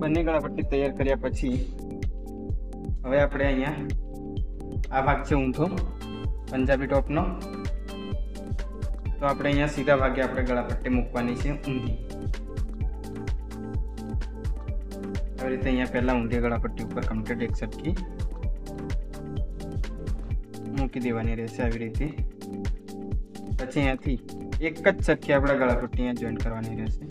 બંને ગળાપટ્ટી તૈયાર કર્યા પછી હવે આપણે અહીંયા આ ભાગ છે ઊંધો, પંજાબી ટોપનો. તો આપણે અહીંયા સીધા ભાગે આપણે ગળાપટ્ટી મૂકવાની છે ઊંધી. આવી રીતે અહીંયા પહેલા ઊંધી ગળાપટ્ટી ઉપર કમ્પ્લીટ એક સરખી મૂકી દેવાની રહેશે આવી રીતે. પછી અહીંયાથી એક જ સરખી આપણે ગળાપટ્ટી અહીંયા જોઈન કરવાની રહેશે.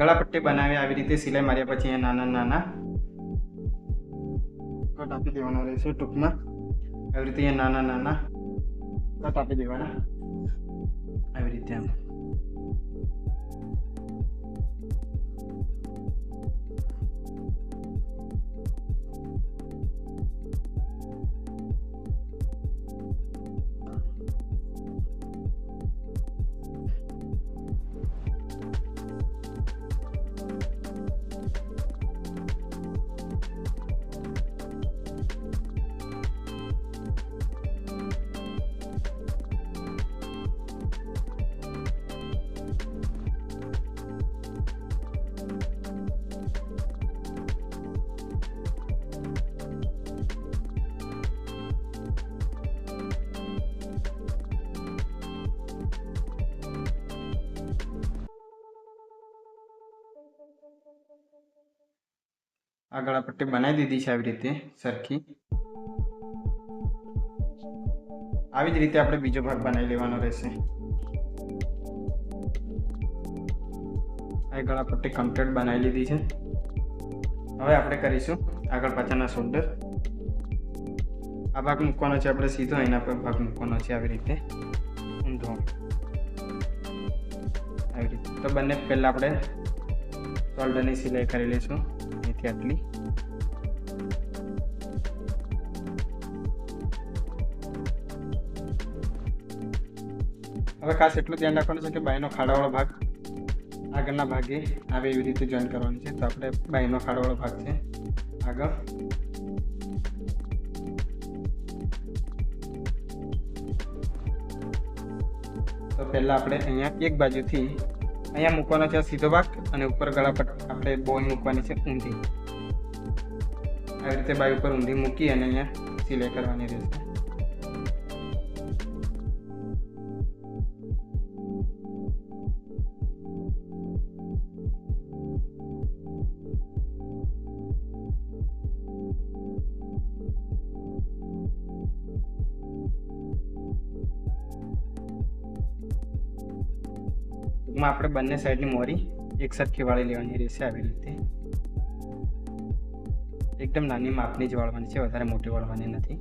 ગળાપટ્ટી બનાવી આવી રીતે સિલાઈ માર્યા પછી અહીંયા નાના નાના કટ આપી દેવાના રહેશે ટૂંકમાં. આવી રીતે અહીંયા નાના નાના કટ આપી દેવાના. આવી રીતે આમ. આ ગળાપટ્ટી બનાવી દીધી છે આવી રીતે સરખી. આવી જ રીતે આપણે બીજો ભાગ બનાવી લેવાનો રહેશે. આ ગળાપટ્ટી કમ્પ્લીટ બનાવી લીધી છે. હવે આપણે કરીશું આગળ પાછળના શોલ્ડર આ ભાગ મૂકવાનો છે, આપણે સીધો એના પર ભાગ મૂકવાનો છે આવી રીતે. ઊંધો. આવી રીતે. તો બંને પહેલાં આપણે શોલ્ડરની સિલાઈ કરી લઈશું. આટલી હવે ખાસ એટલું ધ્યાન રાખવાનું છે કે બાયનો ખાડાવાળો ભાગ આગળના ભાગે આવે એવી રીતે જોઈન કરવાની છે. તો આપણે બાયનો ખાડાવાળો ભાગ છે. આગળ. તો પહેલાં આપણે અહીંયા એક બાજુથી અહીંયા મૂકવાનો છે સીધો ભાગ અને ઉપર ગળા પર આપણે બોય મૂકવાની છે ઊંધી. આવી રીતે બાય ઉપર ઊંધી મૂકી અને અહીંયા સિલાઈ કરવાની રહેશે. ટૂંકમાં આપણે બંને સાઈડની મોરી એક સરખી વાળી લેવાની રહેશે આવી રીતે. એકદમ નાની માપની જ વાળવાની છે, વધારે મોટી વાળવાની નથી.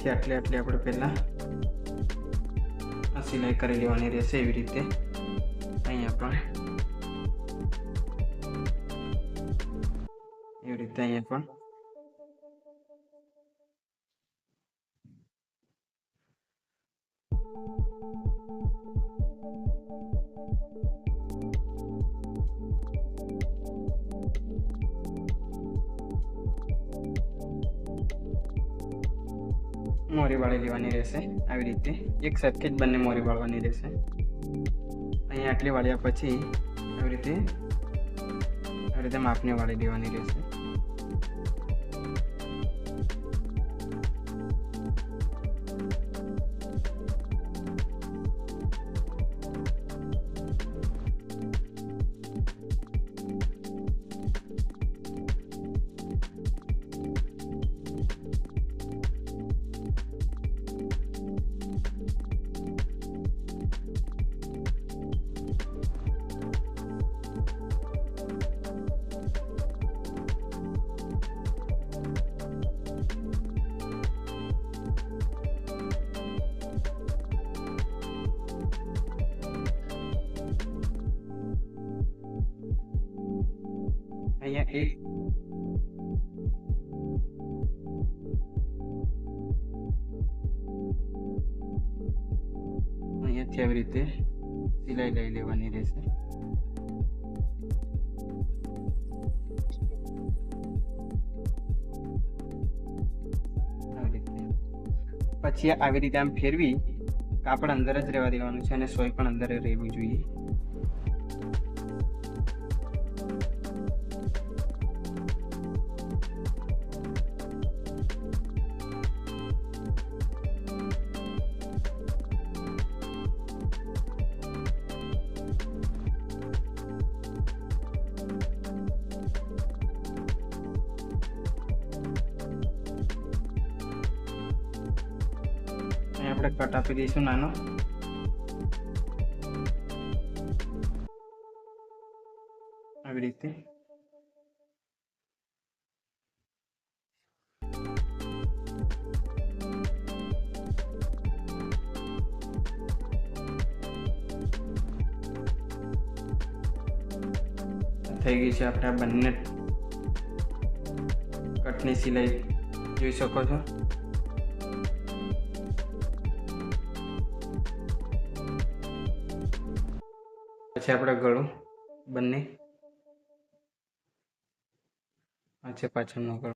અહીંથી આટલી આટલી આપણે પહેલાં સિલાઈ કરી લેવાની રહેશે એવી રીતે. અહીંયા પણ. એવી રીતે અહીંયા પણ. મોરી વાળી લેવાની રહેશે આવી રીતે. એક સરખી જ બંને મોરી વાળવાની રહેશે. અહીંયા આટલી વાળ્યા પછી આવી રીતે આવી રીતે માપની વાળી દેવાની રહેશે. અહીંયા એક અહીંયાથી આવી રીતે સિલાઈ લઈ લેવાની રહેશે પછી આવી રીતે આમ ફેરવી કાપડ અંદર જ રહેવા દેવાનું છે અને સોય પણ અંદર રહેવું જોઈએ આપણે કટ આપી દઈશું નાનો. આવી રીતે. થઈ ગઈ છે આપણે આ બંને કટની સિલાઈ. જોઈ શકો છો? પછી આપણે ગળું બંને. આ છે પાછળનો ગળો.